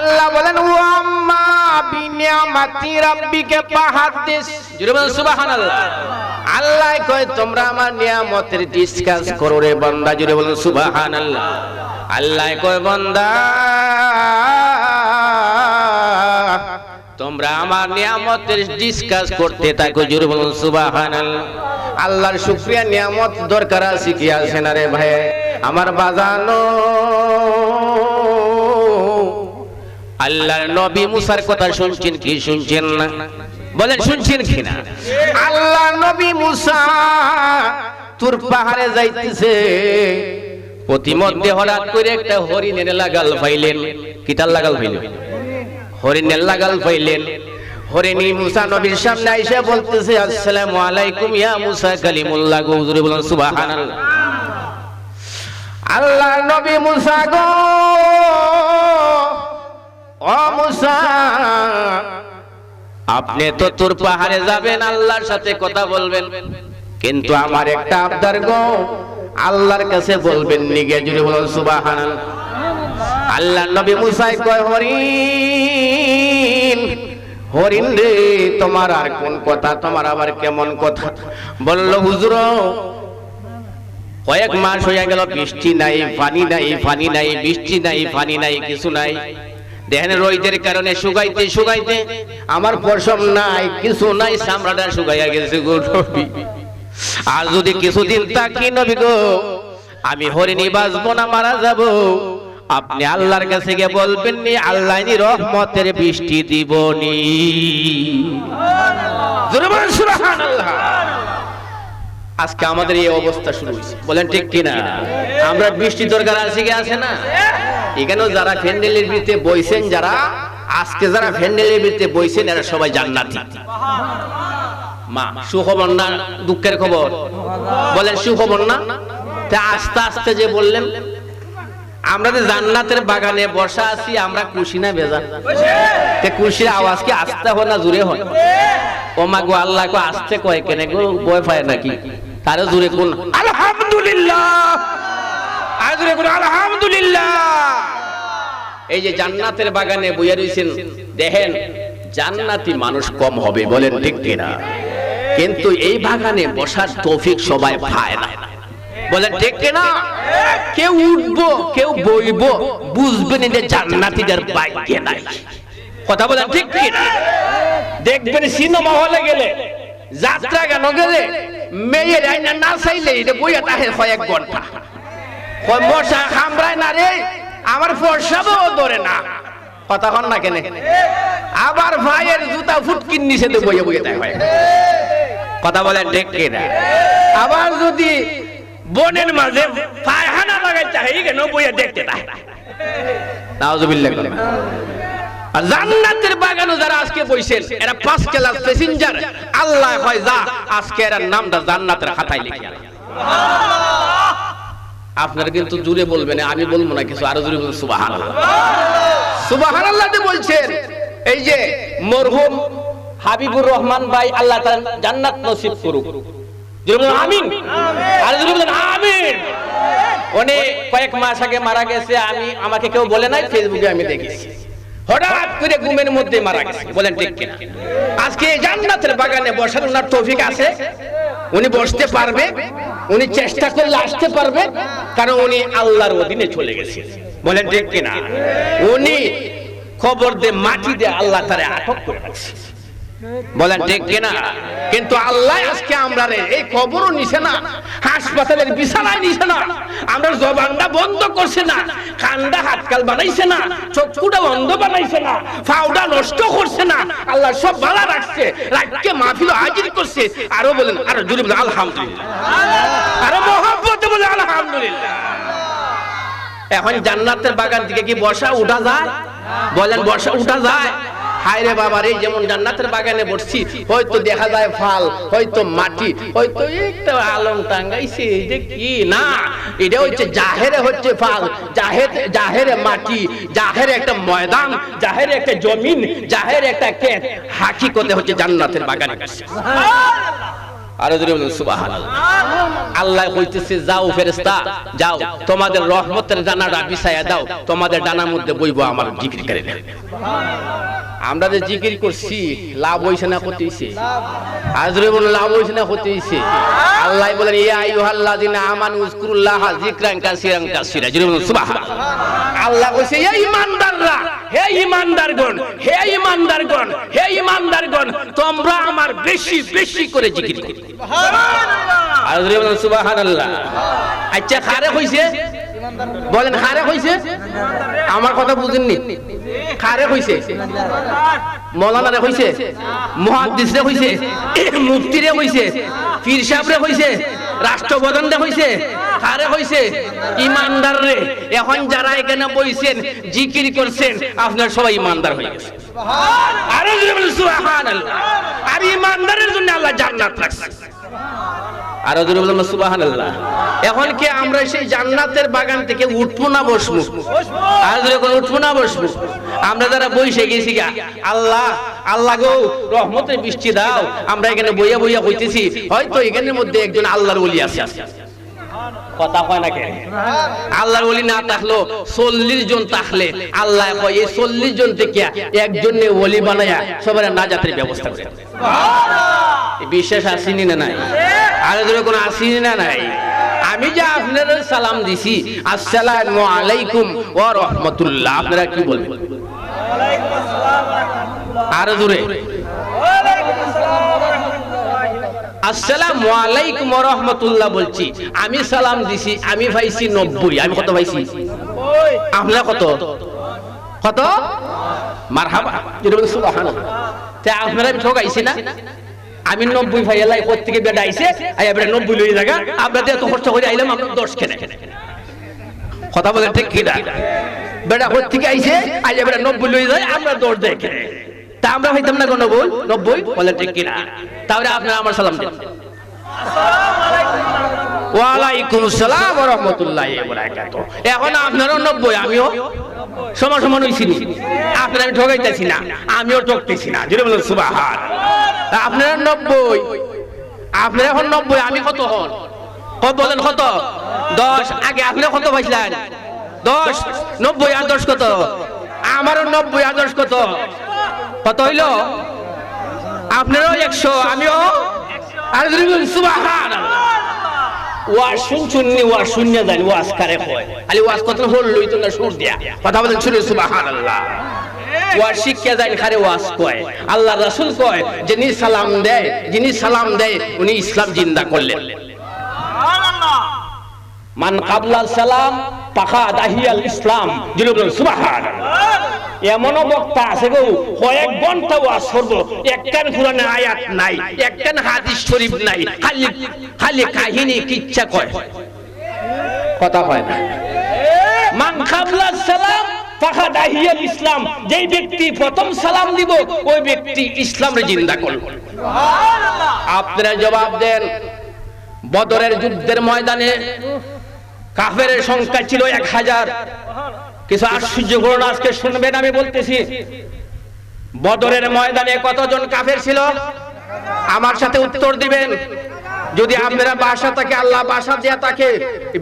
আল্লাহ বলেন ও আম্মা বিনিয়ামাতি রাব্বিকে ফাহাদিস। জুড়ে বলেন সুবহানাল্লাহ। আল্লাহ কয় তোমরা আমার নিয়ামতের ডিসকাস করো রে বান্দা। জুড়ে বলেন সুবহানাল্লাহ। আল্লাহ কয় বান্দা তোমরা আমার নিয়ামতের ডিসকাস করতে থাকো। জুড়ে বলুন সুবহানাল্লাহ। আল্লাহর শুকরিয়া নিয়ামত দরকার আছে কি আছে না রে ভাই? আমার বাজানো আল্লাহর নবী মুসার কথা শুনছেন কি শুনছেন না? বলেন শুনছেন কি না? আল্লাহ নবী মুসা তোর পাহাড়ে যাইতেছে। প্রতিমধ্যে হঠাৎ করে একটা হরিণের লাগাল পাইলেন। কিতাল লাগাল পাইলেন? হরিণের লাগাল পাইলেন। হরিণী মুসা নবীর সামনে আইসা বলতেছে আসসালামু আলাইকুম ইয়া মুসা কালিমুল্লাহ। গো হুজুরে বলেন সুবহানাল্লাহ। আল্লাহ নবী মুসা গো! আপনি তো তোর পাহাড়ে যাবেন, আল্লাহর সাথে কথা বলবেন। কিন্তু আমার একটা আবদার গো, আল্লাহর কাছে বলবেন, নিগে জুড়ে বলুন, সুবহানাল্লাহ। আল্লাহ নবী মুসাই কয়, হরিণ হরিণ রে, তোমার আর কোন কথা, তোমার আবার কেমন কথা? বলল, হুজুর, কয়েক মাস হয়ে গেল, বৃষ্টি নাই, পানি নাই পানি নাই, বৃষ্টি নাই, পানি নাই, কিছু নাই। দেখেন রোদের কারণে শুকাইতে শুকাইতে আমার পশম নাই, কিছু নাই, চামড়াটা শুকাইয়া গেছে গো। আর যদি কিছুদিন তাকি নবী গো, আমি হরিণী বাঁচবো না, মারা যাব। আপনি আল্লাহর কাছে গিয়ে বলবেন নি, আল্লাহ নি রহমতের বৃষ্টি বলেন, সুবহানাল্লাহ। আজকে আমাদের এই অবস্থা শুরু হয়েছে। বলেন, ঠিক কিনা? আমরা বৃষ্টি দরকার আছে কি আছে না? এখানেও যারা ফ্যান্ডেলের ভিতরে বইছেন যারা, আজকে যারা ফ্যান্ডেলের ভিতরে বইছেন, এরা সবাই জান্নাতি। মা সুখবর না দুঃখের খবর। বলেন সুখবর না আস্তে আস্তে যে বললেন, আমরা যে জান্নাতের বাগানে বসা আছি, আমরা খুশি না বেজা তে খুশির আওয়াজ কি আস্তে হয় না জুড়ে হয়? ও মা গো, আল্লাহ কো আস্তে কয় কেন গো? বয় পায় নাকি? তারে জুড়ে কোন? আলহামদুলিল্লাহ। আলহামদুলিল্লাহ এই যে জান্নাতের বাগানে বইয়া রইছেন দেখেন জান্নাতি মানুষ কম হবে বলেন ঠিক কিনা? কিন্তু এই বাগানে বসার তৌফিক সবাই পায় না। বলেন ঠিক কিনা? কেউ উঠবো কেউ বইবো বুঝবেন যে জান্নাতীদের বাইকে নাই। কথা বলেন ঠিক কিনা? দেখবেন সিনেমা হলে গেলে যাত্রা গান গেলে মেয়ের আইনা না চাইলে এটা বইয়া তাহে এক ঘণ্টা। কয় মশা খামড়ায় না রে? আমার ফর্সাবও ধরে না। কথা হন না কেন? আবার ভাইয়ের জুতা ফুটকিন নিচে বইয়ে বইয়ে দেয় হয় কথা বলেন ঠিক কিনা? আবার যদি বনের মাঝে পায়খানা লাগাই চাই কেন বইয়ে দেখতে তাই জান্নাতের বাগানে যারা আজকে বইছেন, এরা পাঁচ ক্লাস প্যাসেঞ্জার আল্লাহ হয় যা, আজকে এর নামটা জান্নাতের খাতায় লিখে। আপনারা কিন্তু জুড়ে বলবেন আমি বলব না কিছু আরও জুড়ে বলবেন সুবাহান সুবাহান আল্লাহ বলছেন এই যে মরহুম হাবিবুর রহমান ভাই আল্লাহ জান্নাত নসিব করুক। আমিন। আমিন। উনি কয়েক মাস আগে মারা গেছে আমি আমাকে কেউ বলে নাই ফেসবুকে আমি দেখেছি। হঠাৎ করে ঘুমের মধ্যে মারা গেছে বলেন ঠিক কিনা। আজকে জান্নাতের বাগানে বসার ওনার তৌফিক আছে? উনি বসতে পারবে, উনি চেষ্টা করলে আসতে পারবে, কারণ উনি আল্লাহর অধীনে চলে গেছে। বলেন ঠিক কিনা? উনি খবর দে মাটি দিয়ে আল্লাহ তারা আটক করে রাখছে। বলেন, ঠিক কিনা? কিন্তু আল্লাহ আজকে আমরা রে এই খবরও নিছে না, হাসপাতালের বিছানায় নিছে না, আমরা জবানটা বন্ধ করছে না, কানটা হাতকাল বানাইছে না, চক্ষুটা বন্ধ বানাইছে না, ফাউডা নষ্ট করছে না, আল্লাহ সব ভালো রাখছে রাখকে মাহফিল হাজির করছে। আরও বলেন, আরও জুড়ে বলেন, আলহামদুলিল্লাহ। আরও মহাব্বতে বলে আলহামদুলিল্লাহ। এখন জান্নাতের বাগান থেকে কি বসা উঠা যায়? বলেন বসা উঠা যায়? হায় রে বাবা রে, যেমন জান্নাতের বাগানে বসছি, হয়তো দেখা যায় ফাল, হয়তো মাটি, হয়তো একটা আলম টাঙ্গাইছে, যে কি? না, এটা হচ্ছে জাহেরে হচ্ছে ফাল জাহের জাহেরে মাটি, জাহেরে একটা ময়দান, জাহেরে একটা জমিন, জাহেরে একটা ক্ষেত। হাকিকতে হচ্ছে জান্নাতের বাগানে। আমার আমরা যে জিকির করছি, লাভ হইছে না লাভ হইছে না আল্লাহ বলেন আল্লাহ কইছে হে ইমানদারগণ হে ইমানদারগণ হে ইমানদারগণ, তোমরা আমার বেশি বেশি করে জিকির করো। আর জোরে বলুন আচ্ছা খারে কইছে? বলেন, খারে কইছে? আমার কথা বুঝেননি। খারে কইছে? মৌলানা রে হইছে মুহাদ্দিস রে কইছে? মুফতি রে হইছে পীর সাহেব রে হইছে রাষ্ট্রপ্রধান হইছে? কারে হইছে? ইমানদার রে। এখন যারা এখানে বইছেন, জিকির করছেন, আপনার সবাই ইমানদার হয়ে গেছে। আরে সুবহানাল্লাহ। আর ইমানদারের জন্য আল্লাহ জান্নাত রাখছে। আরও জোরে বলুন, সুবহানাল্লাহ। এখন কি আমরা সেই জান্নাতের বাগান থেকে উঠবো না বসবো? আর জোরে উঠবো না বসবো? আমরা যারা বইসে গেছি আল্লাহ আল্লাহ গো রহমতের বৃষ্টি দাও। আমরা এখানে বইয়া বইয়া হইতেছি হয়তো এখানের মধ্যে একজন আল্লাহর ওলি আছে। কথা কয় না কেন আল্লাহর ওলি না থাকল চল্লিশ জন থাকলে আল্লাহ কয় এই চল্লিশ জন থেকে একজন ওলি বানায়া সবার নাজাতের ব্যবস্থা করে। বিশ্বাস আসিনি না নাই? আর ধরে কোনো আসিনি না নাই? আমি যে আপনাদের সালাম দিছি আসসালামু আলাইকুম ওয়া রাহমাতুল্লাহ। আপনারা কি বলবেন? আরও জোরে। আসসালামু আলাইকুম রাহমাতুল্লাহ বলছি। আমি সালাম দিছি আমি পাইছি 90 আমি কত পাইছি? আপনারা কত? কত? মারহাবা। যেটা বলে সুবহানাল্লাহ। তা আপনারা ঠকাইছি না? আমি নব্বই ভাই এলাই কোথ থেকে বেটা আইছে। আই এবারে নব্বই লই জায়গা আমরা তো এত কষ্ট করে আইলাম আমরা দশ কেনে কথা বলেন ঠিক কিনা? বেটা কোথ থেকে আইছে? আই এবারে নব্বই লই যায় আমরা দশ দেখে। তা আমরা হইতাম না কোনো বল নব্বই? বলে ঠিক কিনা? তাহলে আপনারা আমার সালাম দিন। ওয়ালাইকুম সালাম রাহমাতুল্লাহি এখন আপনারও 90 আমিও সমান সমান হইছি নি। আপনারা আমি ঠকাইতেছি না আমিও ঠকতেছি না। যদি বলেন সুবহান আপনারা 90 আপনারা এখন 90 আমি কত হন? কত বলেন কত? 10 আগে আপনি কত পাইছিলেন? 10 90 আর 10 কত? আমারও 90 আর 10 কত? কত হইল? আপনারও 100 আমিও? আলি কত হল তো খারে কয়। আল্লাহ রাসূল কয়, যিনি সালাম দেয়, যিনি সালাম দেয়, উনি ইসলাম জিন্দা করলেন। মান কাবলাল সালাম পাখা দাহিয়াল ইসলাম। যিনি বলেন সুবহানাল্লাহ। এমনও বক্তা আছে গো কয়েক ঘণ্টা ওয়াজ করব একখান কোরআনে আয়াত নাই একখান হাদিস শরীফ নাই খালি খালি কাহিনী কিচ্ছা কয়। কথা কয় না। মান কাবলা সালাম ফাহা দাহিয়াল ইসলাম যেই ব্যক্তি প্রথম সালাম দিব ওই ব্যক্তি ইসলামরে জিন্দা করল। আপনারা জবাব দেন বদরের যুদ্ধের ময়দানে কাফের সংখ্যা ছিল এক হাজার। কিছু আশ্চর্য ঘটনা আজকে শুনবেন, আমি বলতেছি। বদরের ময়দানে কতজন কাফের ছিল? আমার সাথে উত্তর দিবেন। যদি আপনারা বাসা থাকে, আল্লাহ বাসা দেয়া থাকে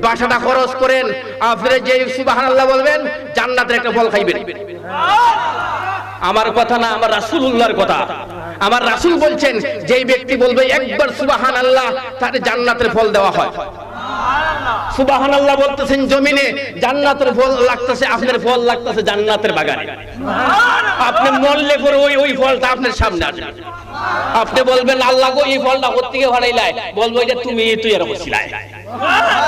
বাসাটা খরচ করেন, আপনারা যে সুবাহান আল্লাহ বলবেন, জান্নাতের একটা ফল খাইবেন। আমার কথা না, আমার রাসূলুল্লাহর কথা। আমার রাসূল বলছেন, যেই ব্যক্তি বলবে একবার সুবাহান আল্লাহ তার জান্নাতের ফল দেওয়া হয়। সুবাহান আল্লাহ বলতেছেন জমিনে জান্নাতের ফল লাগতেছে, আপনার ফল লাগতেছে জান্নাতের বাগানে। আপনি মরলে পরে ওই ওই ফলটা আপনার সামনে আসবে। আপনি বলবেন আল্লাহ গো এই ফলটা ওর কোথেকে হারাইলাই বলব এটা তুমি তুই এরকম ছিলাই।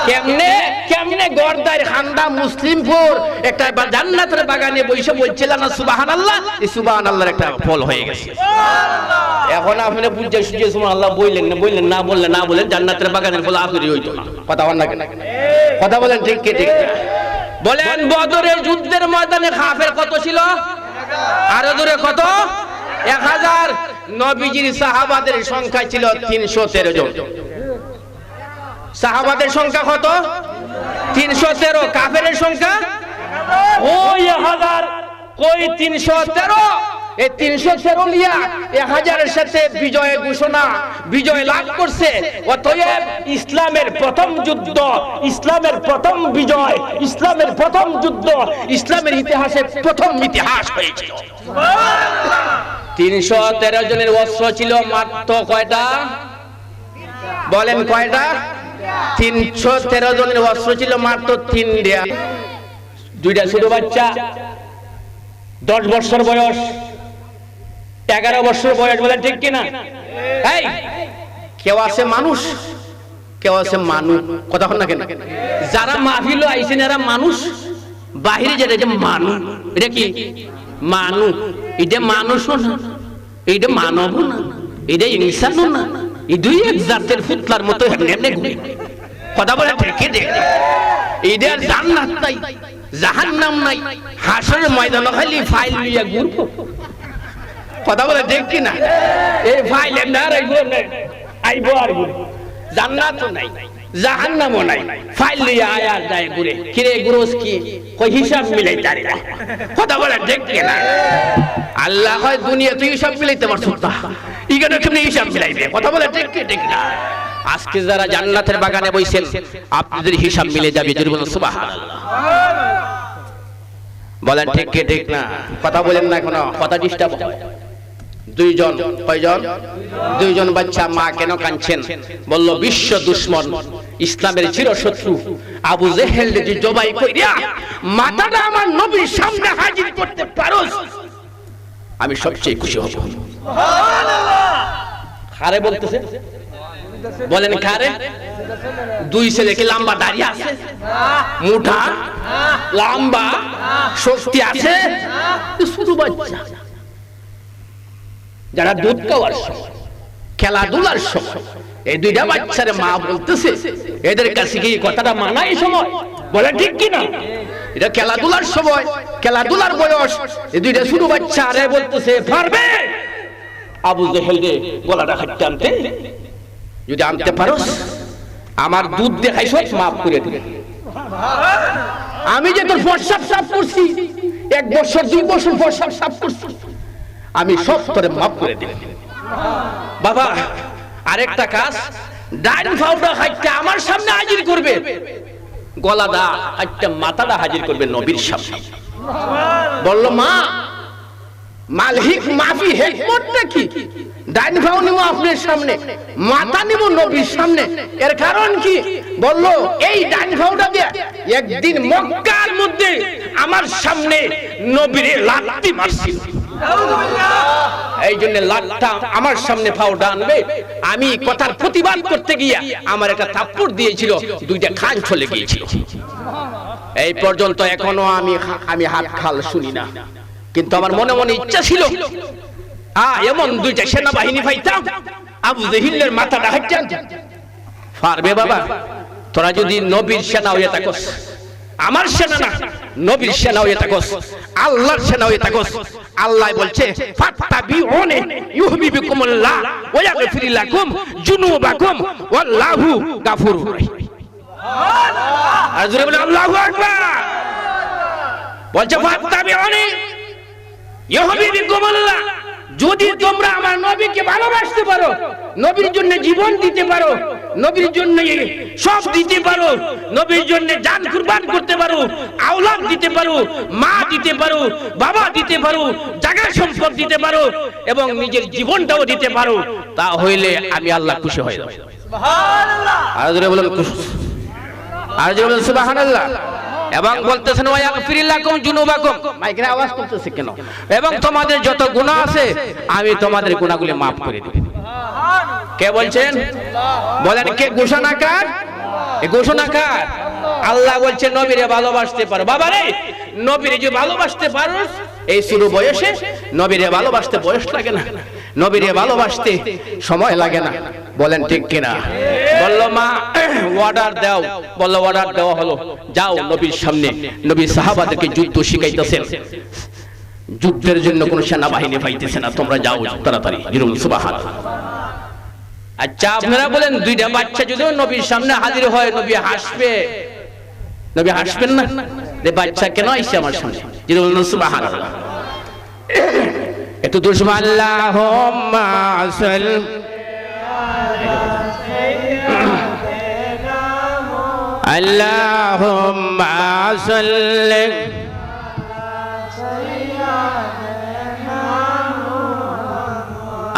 কেমনে কেমনে গর্দার খান্দা মুসলিমপুর একটা জান্নাতের বাগানে বসে বলছিল না সুবাহান আল্লাহ এই সুবাহান আল্লাহর একটা ফল হয়ে গেছে। এখন আপনি বুঝে সুঝে সুমান আল্লাহ বললেন না বললেন না বললেন না বলেন জান্নাতের বাগানের ফল আপনি হইতো না। কথা বল না কেন? কথা বলেন ঠিক কে ঠিক? বলেন বদরের যুদ্ধের ময়দানে কাফের কত ছিল? আরও দূরে কত? এক হাজার। নবীজির সাহাবাদের সংখ্যা ছিল তিনশো তেরো জন। সাহাবাদের সংখ্যা কত? তিনশো তেরো। কাফের সংখ্যা? ওই হাজার। কই তিনশো তেরো। এই তিনশো এক হাজারের সাথে বিজয় ঘোষণা বিজয় লাভ করছে। অতএব ইসলামের প্রথম যুদ্ধ ইসলামের প্রথম বিজয় ইসলামের প্রথম যুদ্ধ ইসলামের ইতিহাসে প্রথম ইতিহাস হয়েছে তিনশো তেরো জনের অস্ত্র ছিল, মাত্র কয়টা? বলেন কয়টা? তিনশো তেরো জনের অস্ত্র ছিল, মাত্র তিন দুইটা ছোট বাচ্চা, দশ বছর বয়স, এগারো বছর বয়স বলে ঠিক কিনা? কেউ আছে মানুষ? কেউ আছে মানুষ কথা না কেন? যারা মাহফিল আইছেন, এরা মানুষ? বাহিরে যেটা যে মানুষ এটা কি? মানুষ এটা মানুষও না এটা মানব না এটা না এই দুই এক জাতের ফুটলার মতো কথা বলে এটা জান্নাত নাই, জাহান্নাম নাই। ময়দান খালি ফাইল নিয়ে ঘুরবো। কথা বলে দেখ কি না? এই ফাইল এমনি আর আইবো আর। জান্নাতও নাই। জাহান্নামও নাই। ফাইল নিয়ে আয়া যায় ঘুরে। কিরে গুরুস কি? কই হিসাব মিলাই তারে না কথা বলে দেখকে না? আল্লাহ হয় দুনিয়া তুই হিসাব মিলাইতে পারছিস না। ইগানে তুমি হিসাব মিলাইবে। কথা বলে দেখকে দেখ না? আজকে যারা জান্নাতের বাগানে বইছেন, আপনাদের হিসাব মিলে যাবে। যদি বলেন, সুবহানাল্লাহ। বলেন, ঠিক কি, ঠিক না? কথা বলেন না এখনও। কথা ডিস্টার্ব হয়। দুইজন, কয়জন? দুইজন বাচ্চা মা কেন কাঁদছেন? বলল, বিশ্ব দুশ্মন। ইসলামের চিরশত্রু আবু জেহেল যে জবাই কইরা মাথাটা আমার নবীর সামনে হাজির করতে পারোস আমি সবচেয়ে খুশি হব। খারে বলতেছে? বলেন কারে দুই ছেলে কি লম্বা দাঁড়িয়ে আছে মুঠা লম্বা শক্তি আছে শুধু বাচ্চা। যারা দুধ খাওয়ার সময় খেলাধুলার সময় এই দুইটা বাচ্চার মা বলতেছে, এদের কাছে কি কথাটা মানা এই সময়। বলে ঠিক কি না এটা খেলাধুলার সময়, খেলাধুলার বয়স। এই দুইটা শুরু বাচ্চা আরে বলতেছে, পারবে? আবু জেহেল রে গলাটা হাঁটতে আনতে। যদি আনতে পারোস, আমার দুধ দেখাইছ মাফ করে দিবে। আমি যে তোর প্রসাব সাফ করছি, এক বছর, দুই বছর প্রসাব সাফ করছি, আমি সব তোরে মাফ করে দিবে। বাবা আরেকটা কাজ ডাইন ফাউডা খাইতে আমার সামনে হাজির করবে। গলাদা একটা মাথাটা হাজির করবে নবীর সামনে। বলল মা মালহিক মাফি হেকমতটা কি ডাইন ভাও নিব আপনার সামনে মাথা নিব নবীর সামনে। এর কারণ কি? বলল এই ডাইন ভাওটা দিয়ে একদিন মক্কার মধ্যে আমার সামনে নবীরে লাত্তি মারছিল। এই জন্য লাটটা আমার সামনে ফাউটা আনবে আমি কথার প্রতিবাদ করতে গিয়া আমার একটা থাপ্পড় দিয়েছিল, দুইটা খান চলে গিয়েছিল। এই পর্যন্ত এখনও আমি আমি হাত খাল শুনি না। কিন্তু আমার মনে মনে ইচ্ছা ছিল, আ, এমন দুইটা সেনাবাহিনী পাইতাম, আবু জহিলের মাথাটা হাইটান পারবে বাবা, তোরা যদি নবীর সেনা হয়ে থাকস, আমার সেনা না নবীর সেনা হয়ে থাকস আল্লাহর সেনা হয়ে থাকস আল্লাহ বলছে ফাত্তাবিউনি ইউহিবিকুমুল্লাহ ওয়া ইয়াগফির লাকুম জুনুবাকুম ওয়াল্লাহু গাফুরুর রহিম। আর জোরে বলে আল্লাহু আকবার। বলছে ফাত্তাবিউনি ইউহিবিকুমুল্লাহ যদি তোমরা আমার নবীকে ভালোবাসতে পারো নবীর জন্য জীবন দিতে পারো নবীর জন্য সব দিতে পারো। নবীর জন্য জান কুরবান করতে পারো। আওলাদ দিতে পারো। মা দিতে পারো। বাবা দিতে পারো। জায়গা সম্পদ দিতে পারো। এবং নিজের জীবনটাও দিতে পারো। তা হইলে আমি আল্লাহ খুশি হয়ে যাব। আর জোরে বলেন খুশি। আর জোরে বলেন সুবহানাল্লাহ। এবং বলতেছেন ওয়াগফিরিল্লাকুম জুনুবাকুম মাইকের আওয়াজ করতেছে কেন? এবং তোমাদের যত গুনাহ আছে আমি তোমাদের গুনাহগুলি maaf করে দেব। কে বলছেন? বলেন, কে ঘোষণাকার ঘোষণাকার আল্লাহ বলছে, নবীরে ভালোবাসতে পারো। বাবা রে নবীরে যে ভালোবাসতে পারো, এই শুরু বয়সে নবীরে ভালোবাসতে বয়স লাগে না। নবীরে ভালোবাসতে সময় লাগে না। বলেন, ঠিক কিনা? বলল, মা অর্ডার দাও। বলল অর্ডার দেওয়া হলো। যাও নবীর সামনে। নবী সাহাবাদেরকে যুদ্ধ শিখাইতেছেন। যুদ্ধের জন্য কোন সেনাবাহিনী পাইতেছে না। তোমরা যাও তাড়াতাড়ি। সুবাহান আচ্ছা আপনারা বলেন দুইটা বাচ্চা যদি নবীর সামনে হাজির হয় নবী হাসবে নবী হাসবেন না রে বাচ্চা কেন আইছে আমার সামনে যেরকম সুবাহান একটু দুশ্মন আল্লাহ اللهم صل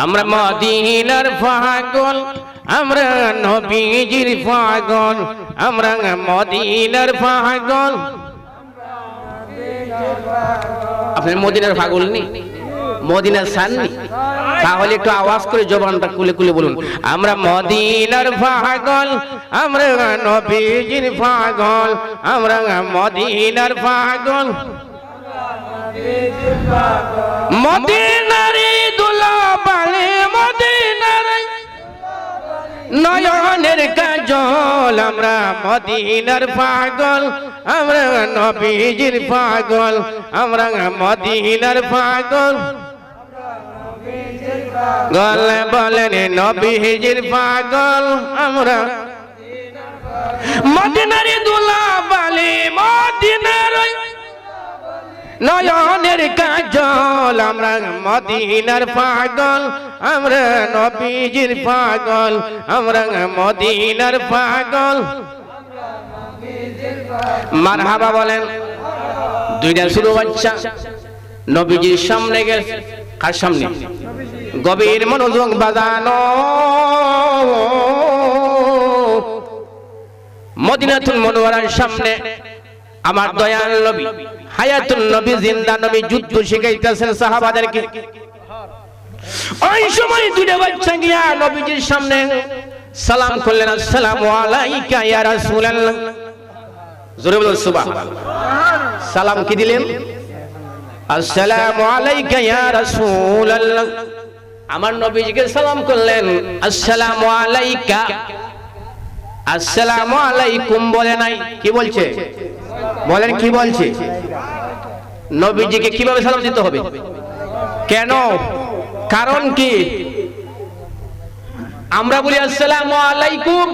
আমরা মদিনার পাগল, আমরা নবীজির পাগল, আমরা মদিনার পাগল। আপনি মদিনার পাগল নি? মদিনার সাননি তাহলে একটু আওয়াজ করে জবানটা কুলে কুলে বলুন। আমরা মদিনার পাগল, আমরা নবীজির পাগল, আমরা মদিনার পাগল। মদিনারি বালে মদিনারি নয়নের কাজল, আমরা মদিনার পাগল, আমরা নবীজির পাগল, আমরা মদিনার পাগল। গলে বলেন নবীজির পাগল, আমরা মদিনারি দুলা বালে মদিনার নয়নের কাজল, আমরা মদিনার পাগল, আমরা নবীজির পাগল, আমরা মদিনার পাগল। মারহাবা বলেন, দুইটা শুরু বাচ্চা, নবীজির সামনে গেছে কার সামনে? গভীর মনোযোগ বাজানো। মদিনাতুল মনোয়ারার সামনে আমার দয়াল নবী হায়াতুল নবী জিন্দা নবী যুদ্ধ শিখাইতেছেন সাহাবাদেরকে। ওই সময় দুটো বাচ্চা গিয়া নবীজির সামনে সালাম করলেন আসসালামু আলাইকা ইয়া রাসূলুল্লাহ। জোরে বলুন সুবহানাল্লাহ। সালাম কি দিলেন? আসসালামু আলাইকা ইয়া রাসূলুল্লাহ। আমার নবীজিকে সালাম করলেন আসসালামু আলাইকা আসসালামু আলাইকুম বলে নাই। কি বলছে? বলেন কি বলছে? নবীজিকে কীভাবে সালাম দিতে হবে? কেন? কারণ কি? আমরা বলি, আসসালামু আলাইকুম।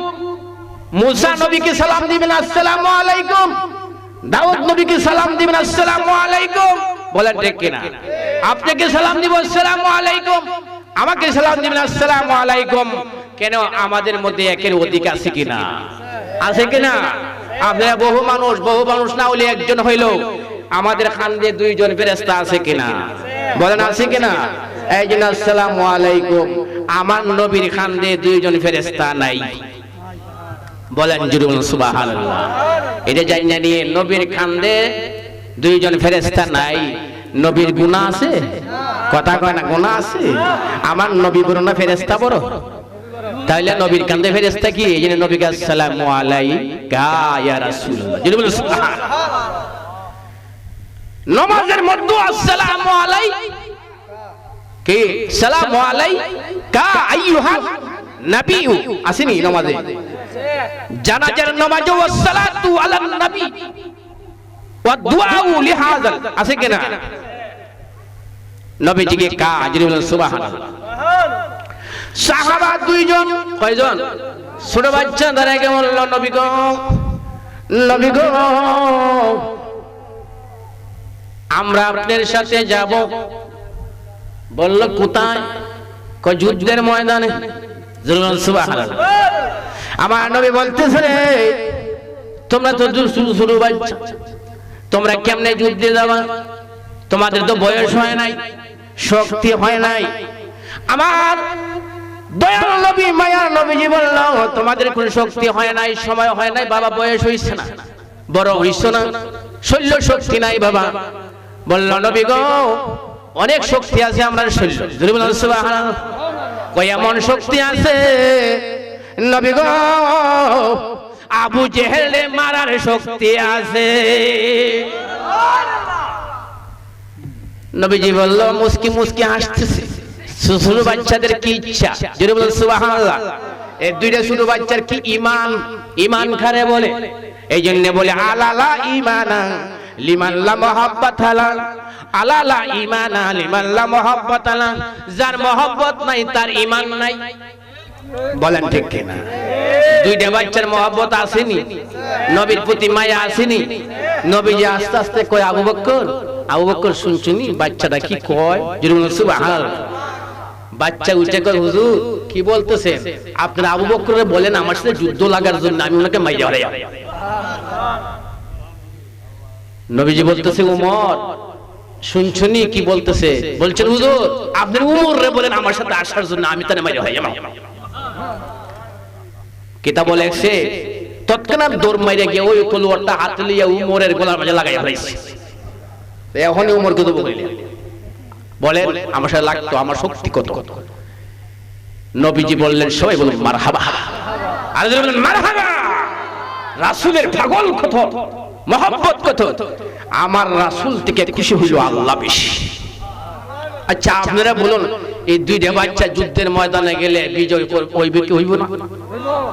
মুসা নবীকে সালাম দিবেন, আসসালামু আলাইকুম। দাউদ নবীকে সালাম দিবেন, আসসালামু আলাইকুম। বলেন, ঠিক কিনা? আপনাকে সালাম দিব, আসসালামু আলাইকুম। আমাকে সালাম দিবেন, আসসালামু আলাইকুম। কেন আমাদের মধ্যে একের অধিক আছে কিনা? আছে কিনা? আপনারা বহু মানুষ বহু মানুষ না হলে একজন হইল। আমাদের খান্দে দুইজন ফেরেস্তা আছে কিনা? বলেন আছে কিনা? এই জন্য আসসালামু আলাইকুম। আমার নবীর খান্দে দুইজন ফেরেস্তা নাই। বলেন জুরুল সুবহানাল্লাহ। এটা জানি না নিয়ে নবীর খান্দে দুইজন ফেরেস্তা নাই। নবীর গুনাহ আছে? কথা কয় না গুনাহ আছে? আমার নবী বড় না ফেরেস্তা বড়? তাইলে নবীর কান্দে ফেরেস্তা কি? এই জন্য নবীকে আসসালামু আলাইকা ইয়া রাসূলুল্লাহ। যদি বলেন সুবহানাল্লাহ। নমাজের মধ্যে আসসালামু আলাই কি? সালামু আলাইকা আইয়ুহান নাবিয়্যু আসেনি নমাজে? জানাজার নামাজে ওয়াসসালাতু আলান নবী। ওয়া দুআউ লিহাযাল। আছে কিনা? নবীজিকে কাজ বলেন সুবহানাল্লাহ। সাহাবা দুইজন। কয়জন? ছোট বাচ্চা ধরে কেমন নবী গো নবী গো আমরা আপনার সাথে যাব। বলল কোথায়? যুদ্ধের ময়দানে। আমার নবী বলতেছে রে তোমরা তো শুরু শুরু বাচ্চা। তোমরা কেমনে যুদ্ধে যাবা? তোমাদের তো বয়স হয় নাই শক্তি হয় নাই। আমার দয়াল নবী, মায়ার নবীজি বলল, তোমাদের কোন শক্তি হয় নাই, সময় হয় নাই, বাবা বয়স হইছে না। বড় হইছ না, শৈল্য শক্তি নাই বাবা। বলল, নবী গো, অনেক শক্তি আছে আমরা শৈল্য। যদি বলেন কই এমন শক্তি আছে, নবী গো, আবু জেহেলে মারার শক্তি আছে। নবীজি বলল, মুস্কি মুস্কি হাসতেছে। ছোট বাচ্চাদের কি ইচ্ছা? যদি বলেন সুবহানাল্লাহ এই দুইটা ছোট বাচ্চার কি ইমান? ইমান খারে বলে? এই জন্য বলে আলালা ইমানা লিমান লা মহাব্বত হালা আলালা ইমানা লিমান লা মহাব্বত হালা যার মহব্বত নাই তার ইমান নাই। বলেন ঠিক কিনা? দুইটা বাচ্চার মহব্বত আসেনি? নবীর প্রতি মায়া আসেনি? নবী যে আস্তে আস্তে কয় আবু বক্কর আবু বকর শুনছুনি বাচ্চাটা কি কয়? যদি সুবহানাল্লাহ। বাচ্চা উঠে কয়, হুজুর, কি বলতেছে আপনারা আবু বকরে বলেন, আমার সাথে যুদ্ধ লাগার জন্য আমি ওনাকে মাইরে হলে নবীজি বলতেছে, উমর শুনছুনি কি বলতেছে? বলছেন, হুজুর আপনার উমর রে বলেন, আমার সাথে আসার জন্য আমি তারে মাইরে হয়ে যাব কিতাব লেখছে তৎক্ষণাৎ দৌড় মাইরে গিয়ে ওই তলোয়ারটা হাতে লিয়ে উমরের গলার মাঝে লাগাই ফেলাইছে। এখনই উমর কত বলিলেন বলেন, আমার সাথে লাগতো, আমার শক্তি কত? নবীজি বললেন, সবাই বলুন মার হাবা মার রাসুলের পাগল কত? মহব্বত কত? আমার রাসুল থেকে খুশি হইল আল্লাহ বেশি। আচ্ছা আপনারা বলুন, এই দুইটা বাচ্চা যুদ্ধের ময়দানে গেলে বিজয় হইবে কি হইব না?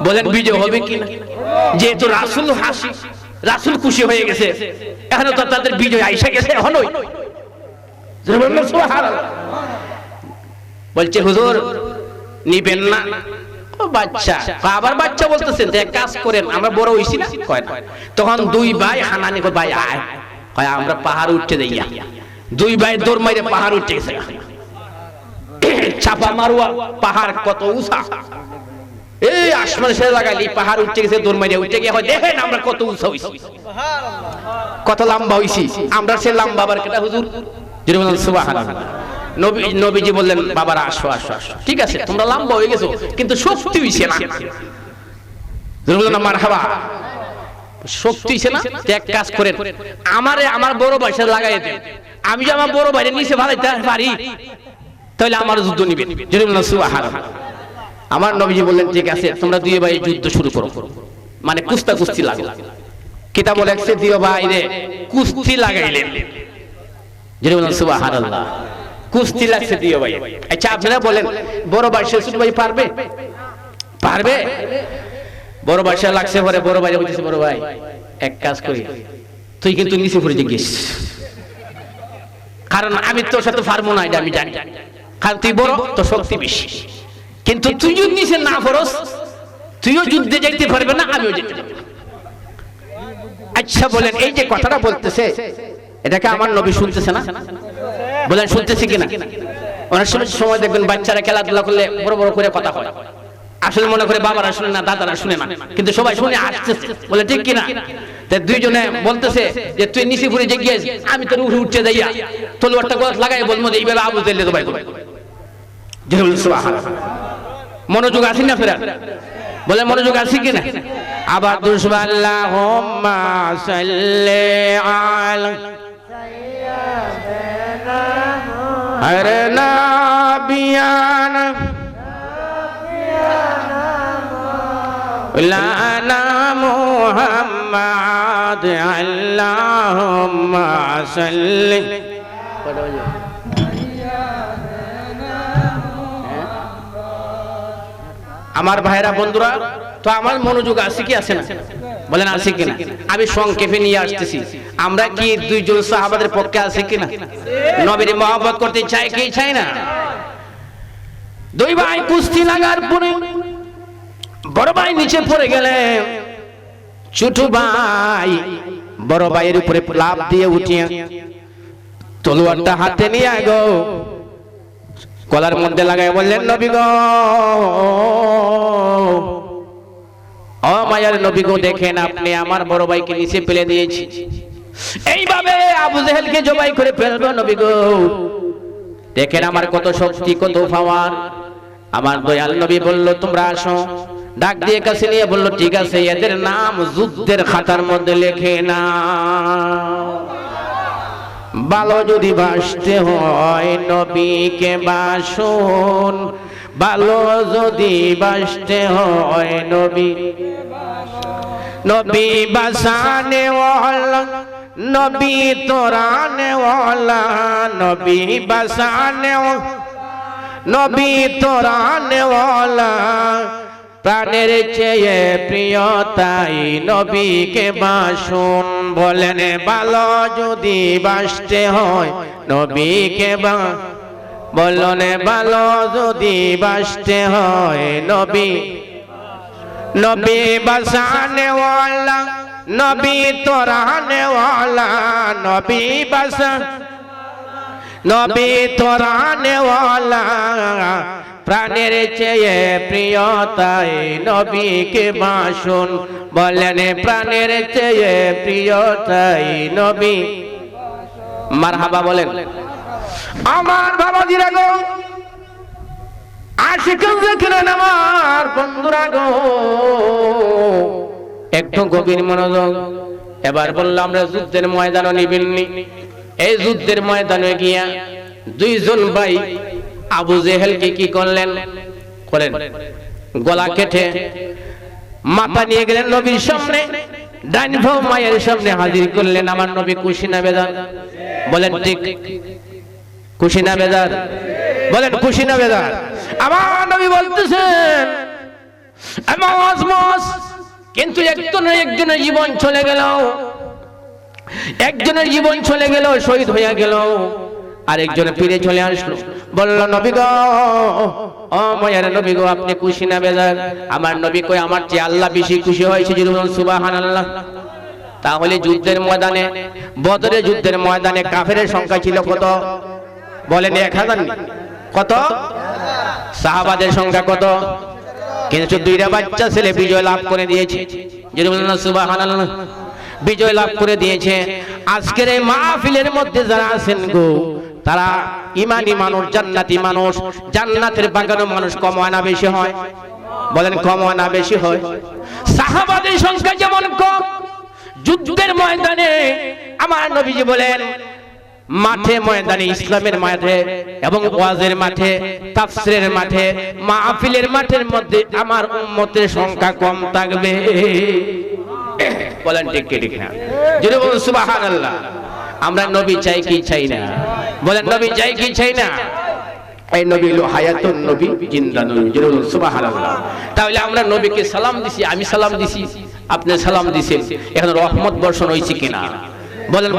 বলেন, বিজয় হবে কি না? যেহেতু রাসুল হাসি, রাসুল খুশি হয়ে গেছে, এখনও তো তাদের বিজয় আইসা গেছে, এখনোই। বলছে, হুজুর, নিবেন না। বাচ্চা আবার বাচ্চা বলতেছেন কাজ করেন, আমরা বড় হইছি না। তখন দুই ভাই হানানি ভাই, আয়। আমরা পাহাড় উঠতে দুই ভাই দৌড় মাইরে পাহাড় উঠতে গেছে। চাপা মারুয়া, পাহাড় কত উঁচা। এই আসমান সে লাগাইলি পাহাড় উঠতে গেছে, দৌড় মাইরে উঠতে গিয়ে দেখেন আমরা কত উঁচা হইছি। কত লম্বা হইছি। আমরা সে লম্বা আবার কেটা, হুজুর? সুবহানাল্লাহ। নবী নবীজি বললেন বাবারা আসো আসো আসো। ঠিক আছে তোমরা লম্বা হয়ে গেছো কিন্তু শক্তি হইছে না। মারহাবা। শক্তি হইছে না এক কাজ করেন আমারে আমার বড় ভাইসা লাগাই দেন। আমি যে আমার বড় ভাইরে নিচে ভালাইতে পারি তাহলে আমার যুদ্ধ নিবেন। বলেন সুবহানাল্লাহ। আমার নবীজি বললেন ঠিক আছে তোমরা দুই ভাই যুদ্ধ শুরু করো। মানে কুস্তা কুস্তি লাগো কিতাব লেখছে দিও ভাই রে কুস্তি লাগাইলেন। যেটা বলেন সুবহানাল্লাহ। কুস্তি লাগছে দিও ভাই। আচ্ছা আপনারা বলেন, বড় ভাই ভাই পারবে? পারবে? বড় ভাই সে লাগছে পরে বড় ভাই বলতেছে, বড় ভাই, এক কাজ করি। তুই কিন্তু কারণ আমি তোর সাথে পারব না আমি জানি। কারণ তুই বড় তো শক্তি বেশি। কিন্তু তুই যদি নিচে না পড়স, তুইও যুদ্ধে যাইতে পারবে না, আমিও যেতে পারব আচ্ছা বলেন, এই যে কথাটা বলতেছে এটাকে আমার নবী শুনতেছে না? বলেন শুনতেছে কিনা? অনেক সময় সময় দেখবেন বাচ্চারা খেলাধুলা করলে বড় বড় করে কথা হয় আসলে মনে করে বাবারা শুনে না দাদারা শুনে না। কিন্তু সবাই শুনে আসতেছে। বলে ঠিক কিনা? দুইজনে বলতেছে যে তুই নিচে ঘুরে যে গিয়েছ আমি তোর উঠে উঠছে যাইয়া তলোয়ারটা গলাত লাগাই বলব যে এইভাবে আবু দিল্লি তো ভাই মনোযোগ আছে না ফেরা বলে মনোযোগ আছে কিনা? আবার দুসবাল্লাহ সাল্লি আলা আরে নাবিয়ানা লানা মুহাম্মদ আল্লাহুম্মা সাল্লি। আমার ভাইরা বন্ধুরা, তো আমার মনোযোগ আছে কি আছে না। বলেন আছে কিনা? আমি সংক্ষেপে নিয়ে আসতেছি। আমরা কি দুইজন সাহাবাদের পক্ষে আছে কিনা? নবীর মহব্বত করতে চাই কি চাই না? দুই ভাই কুস্তি লাগার পরে বড় ভাই নিচে পড়ে গেলে ছোট ভাই বড় ভাইয়ের উপরে লাভ দিয়ে উঠিয়ে তলোয়ারটা হাতে নিয়ে আগো কলার মধ্যে লাগাই বললেন নবী গো ও মায়ার নবী গো দেখেন, আপনি আমার বড় ভাইকে নিচে ফেলে দিয়েছি। এইভাবে আবু জেহেলকে জবাই করে ফেলব নবী গো দেখেন আমার কত শক্তি, কত পাওয়ার। আমার দয়াল নবী বলল, তোমরা আসো। ডাক দিয়ে কাছে নিয়ে বলল, ঠিক আছে, এদের নাম যুদ্ধের খাতার মধ্যে লেখে না। ভালো যদি বাসতে হয় নবীকে বাসুন ভালো যদি বাসতে হয় নবী। নবী বাসানে নবী তোরানে নবী বাসানে নবী তোরানে প্রাণের চেয়ে প্রিয় তাই নবীকে বাসুন বলেন, ভালো যদি বাসতে হয় নবীকে বা বললেন ভালো যদি বাসতে হয় নবী। নবী বাসানে ওয়ালা নবী তোরানে ওয়ালা নবী বাসা নবী তোরা নেওয়ালা প্রাণের চেয়ে প্রিয় তাই নবীকে বাসুন। বলেন প্রাণের চেয়ে প্রিয় তাই নবী। মারহাবা বলেন। আমার বাবা দিরা গো আশিকাল দেখলেন আমার বন্ধুরা গো। একটু গভীর মনোযোগ, এবার বললাম আমরা যুদ্ধের ময়দানও নিবেননি এই যুদ্ধের ময়দানে গিয়া দুইজন ভাই আবু জেহেলকে কি করলেন? করেন, গলা কেটে মাথা নিয়ে গেলেন নবীর সামনে। ডাইন মায়ের সামনে হাজির করলেন, আমার নবী খুশি না বেদান বলেন, ঠিক। খুশি না বেদার বলেন, খুশি না বেদার আমার নবী বলতেছেন কিন্তু একজনের একজনের জীবন চলে গেল। একজনের জীবন চলে গেল, শহীদ হইয়া গেল। আরেকজনে ফিরে চলে আসলো। বলল, নবী গো, ও মায়ের নবী গো, আপনি খুশি না বেজার? আমার নবী কই, আমার চেয়ে আল্লাহ বেশি খুশি হয়েছে সুবহানাল্লাহ। তাহলে যুদ্ধের ময়দানে বদরের যুদ্ধের ময়দানে কাফের সংখ্যা ছিল কত? বলেন এক হাজার কত? সাহাবাদের সংখ্যা কত? কিন্তু দুইটা বাচ্চা ছেলে বিজয় লাভ করে দিয়েছে। যদি বলেন সুবহানাল্লাহ। বিজয় লাভ করে দিয়েছে। আজকের এই মাহফিলের মধ্যে যারা আছেন গো, তারা ইমানি মানুষ, জান্নাতি মানুষ। জান্নাতের বাগানো মানুষ কম হয় না বেশি হয়? বলেন, কম হয় না বেশি হয়? সাহাবাদের সংখ্যা যেমন কম, যুদ্ধের ময়দানে আমার নবীজি বলেন মাঠে ময়দানে, ইসলামের মাঠে এবং ওয়াজের মাঠে, তাফসিরের মাঠে, মাহফিলের মাঠের মধ্যে আমার উম্মতের সংখ্যা কম থাকবে। বলেন ঠিক ঠিক না? যদি বলুন, সুবহানাল্লাহ। আমরা নবী চাই কি চাই না? বলেন, নবী চাই কি চাই না? এই নবী হলো হায়াতুন নবী জিন্দা যদি বলুন, সুবহানাল্লাহ। তাহলে আমরা নবীকে সালাম দিছি, আমি সালাম দিছি, আপনি সালাম দিছেন। এখন রহমত বর্ষণ হয়েছে কিনা? বলেন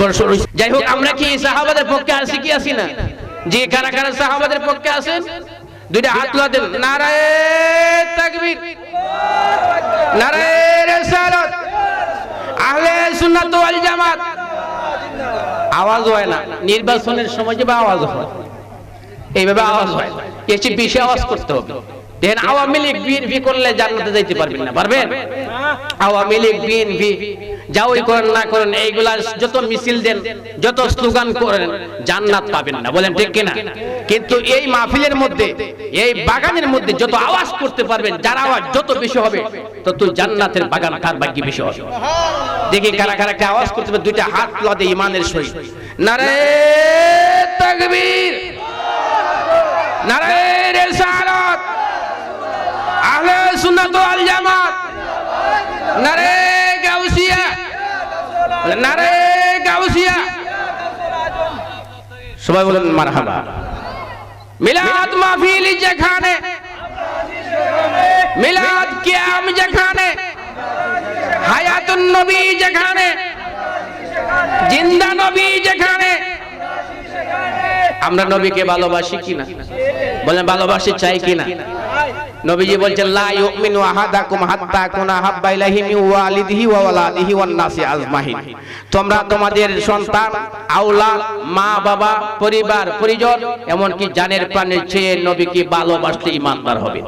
যাই হোক আমরা কি সাহাবাদের পক্ষে আছি কি আছি না? যে কারা কারা সাহাবাদের পক্ষে আছেন? দুইটা হাত তোলা দেন। নারায়ে তাকবীর। নারায়ে রিসালাত। আহলে সুন্নাত ওয়াল জামাত। আওয়াজ হয় না। নির্বাচনের সময় যে আওয়াজ হয়। এইভাবে আওয়াজ হয়। চেয়ে বেশি আওয়াজ করতে হবে। দেখেন আওয়ামী লীগ বিএনপি করলে জান্নাতে যাইতে পারবেন না। পারবেন? আওয়ামী লীগ বিএনপি। যাওই করেন না করেন, এইগুলা যত মিছিল দেন, যত স্লোগান করেন, জান্নাত পাবেন না। বলেন ঠিক কিনা? কিন্তু এই মাহফিলের মধ্যে, এই বাগানের মধ্যে যত আওয়াজ করতে পারবেন, যার আওয়াজ যত বেশি হবে, তত জান্নাতের বাগান তার ভাগ্য বেশি হবে। দেখি কারা কারা একটা আওয়াজ করতে পারবে, দুইটা হাত লদে ইমানের সহিত। নারে তাকবীর! নারে রিসালাত! আহলে সুন্নাত ওয়াল জামাত! নারে নারে গাউসিয়া। সবাই বলেন মারহাবা। মিলাদ মাহফিল যেখানে, মিলাদ কিয়াম যেখানে, হায়াতুন নবী যেখানে, জিন্দা নবী যেখানে। আমরা নবীকে ভালোবাসি কিনা? বলেন, ভালোবাসি চাই কিনা? নবীজি বলছেন, লা ইউমিনু আহাদাকুম হাত্তা কুনা হাব্বা ইলাইহি মিন ওয়ালিদিহি ওয়া ওয়ালাদিহি ওয়ান নাসি আজমাহিন তোমরা তোমাদের সন্তান আওলা মা, বাবা, পরিবার, পরিজন, এমনকি জানের প্রাণের চেয়ে নবীকে ভালোবাসতে ইমানদার হবে।